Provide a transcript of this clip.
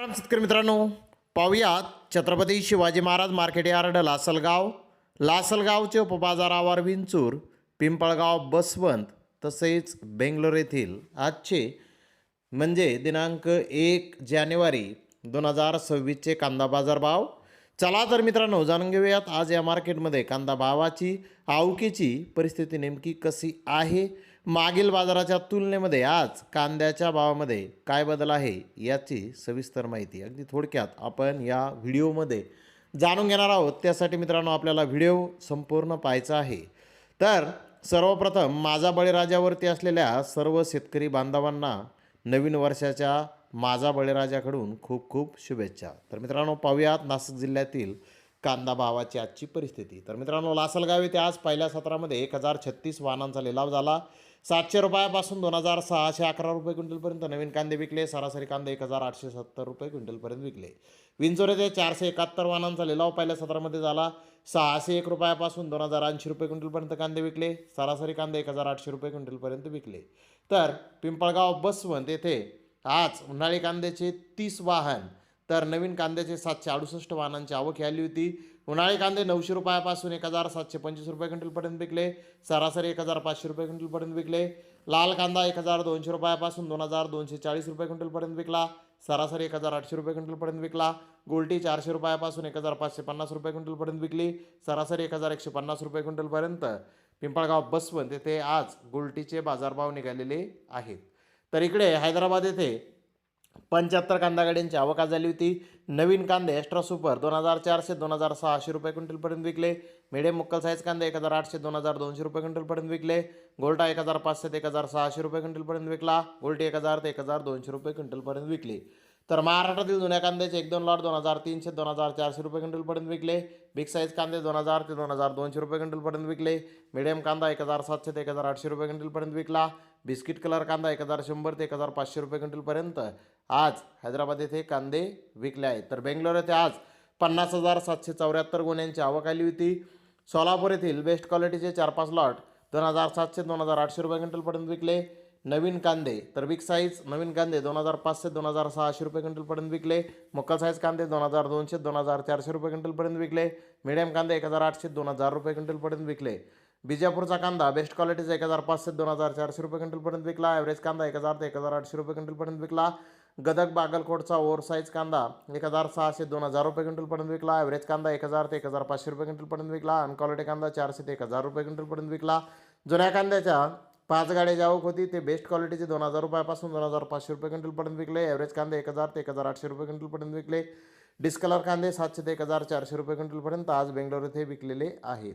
शेतकरी मित्रांनो. पाहुयात छत्रपती शिवाजी महाराज मार्केट यार्ड लासलगाव. लासलगावचे उपबाजारावर विंचूर पिंपळगाव बसवंत तसेच बेंगलोर येथील आजचे म्हणजे दिनांक एक जानेवारी दोन हजार सव्वीसचे कांदा बाजार भाव. चला तर मित्रांनो जाणून घेऊयात आज या मार्केटमध्ये कांदा भावाची आवकीची परिस्थिती नेमकी कशी आहे? मागील बाजाराच्या तुलनेमध्ये आज कांद्याच्या भावामध्ये काय बदल आहे याची सविस्तर माहिती. अगदी थोडक्यात आपण या व्हिडिओमध्ये जाणून घेणार आहोत. त्यासाठी मित्रांनो आपल्याला व्हिडिओ संपूर्ण पाहायचा आहे. तर सर्वप्रथम माझा बळीराजावरती असलेल्या सर्व शेतकरी बांधवांना नवीन वर्षाच्या माझा बळीराजाकडून खूप खूप शुभेच्छा. तर मित्रांनो पाहूयात नाशिक जिल्ह्यातील कांदा भावाची आजची परिस्थिती. तर मित्रांनो लासलगाव येथे आज पहिल्या सत्रामध्ये एक हजार छत्तीस वाहनांचा लिलाव झाला. सातशे रुपयापासून दोन हजार सहाशे अकरा रुपये क्विंटलपर्यंत नवीन कांदे विकले. सरासरी कांदे एक हजार आठशे सत्तर रुपये क्विंटलपर्यंत विकले. विंचोर येथे चारशे एकाहत्तर वाहनांचा लिलाव पहिल्या सत्रामध्ये झाला. सहाशे एक रुपयापासून दोन हजार ऐंशी रुपये क्विंटलपर्यंत कांदे विकले. सरासरी कांदे एक हजार आठशे रुपये क्विंटलपर्यंत विकले. तर पिंपळगाव बसवंत येथे आज उन्हाळी कांद्याचे तीस वाहन तर नवीन कांद्याचे सातशे अडुसष्ट वाहनांची आवक आली होती. उन्हाळी कांदे नऊशे रुपयापासून एक हजार सातशे पंचवीस रुपये क्विंटलपर्यंत विकले. सरासरी एक हजार पाचशे रुपये क्विंटलपर्यंत विकले. लाल कांदा एक हजार दोनशे रुपयापासून दोन हजार दोनशे चाळीस रुपये क्विंटलपर्यंत विकला. सरासरी एक हजार आठशे रुपये क्विंटलपर्यंत विकला. गोल्टी चारशे रुपयापासून एक हजार पाचशे पन्नास रुपये क्विंटलपर्यंत विकली. सरासरी एक हजार एकशे पन्नास रुपये क्विंटलपर्यंत पिंपळगाव बसवंत येथे आज गोल्टीचे बाजारभाव निघालेले आहेत. तर इकडे हैदराबाद येथे पंच्याहत्तर कांदा गाड्यांची आवक झाली होती. नवीन कांदे एक्स्ट्रा सुपर दोन हजार चारशे दोन हजार सहाशे रुपये क्विंटलपर्यंत विकले. मिडियम मुक्कल साईज कांदे एक हजार आठशे दोन हजार दोनशे रुपये क्विंटलपर्यंत विकले. गोल्टा एक हजार पाचशे ते एक हजार सहाशे रुपये क्विंटलपर्यंत विकला. गोल्टी एक हजार ते एक हजार दोनशे रुपये क्विंटलपर्यंत विकली. तर महाराष्ट्रातील जुन्या कांद्याचे एक दोन लॉट दोन हजार तीनशे दोन हजार चारशे रुपये क्विंटलपर्यंत विकले. बिग साईज कांदे दोन हजार ते दोन हजार दोनशे रुपये क्विंटलपर्यंत विकले. मिडियम कांदा एक हजार सातशे ते एक हजार आठशे रुपये क्विंटलपर्यंत विकला. बिस्किट कलर कांदा एक हजार शंभर ते एक हजार पाचशे रुपये क्विंटलपर्यंत. आज हैदराबाद येथे कांदे विकले आहेत. तर बेंगलोर येथे आज पन्नास हजार सातशे चौऱ्याहत्तर गुन्ह्यांची आवक आली होती. सोलापूर येथील बेस्ट क्वालिटीचे चार पाच लॉट दोन हजार सातशे दोन हजार आठशे रुपये क्विंटलपर्यंत विकले. नवीन कांदे तर बिग साईज नवीन कांदे दोन हजार पाचशे दोन हजार सहाशे रुपये क्विंटलपर्यंत विकले. मक्कल साईज कांदे दोन हजार दोनशे दोन हजार चारशे रुपये क्विंटलपर्यंत विकले. मिडियम कांदे एक हजार आठशे दोन हजार रुपये क्विंटलपर्यंत विकले. बिजापूरचा कांदा बेस्ट क्वालिटीचा एक हजार पाचशे दोन हजार चारशे रुपये क्विंटलपर्यंत विकला. ॲव्हरेज कांदा एक हजार ते एक हजार आठशे रुपये क्विंटलपर्यंत विकला. गदक बागलकोटचा ओव्हर साईज कांदा एक हजार सहाशे दोन हजार रुपये क्विंटलपर्यंत विकला. ॲव्हरेज कांदा एक हजार ते एक हजार पाचशे रुपये क्विंटलपर्यंत विकला. अनक्वालिटी कांदा चारशे ते एक हजार रुपये क्विंटलपर्यंत विकला. जुन्या कांद्याच्या पाच गाड्या आवक होती ते बेस्ट क्वालिटीचे दोन हजार रुपयापासून दोन हजार पाचशे रुपये क्विंटलपर्यंत विकले. ॲव्हरेज कांदे एक हजार ते एक हजार आठशे रुपये क्विंटलपर्यंत विकले. डिस्कलर कांदे सातशे ते एक हजार चारशे रुपये क्विंटलपर्यंत आज बेंगलोर येथे विकलेले आहेत.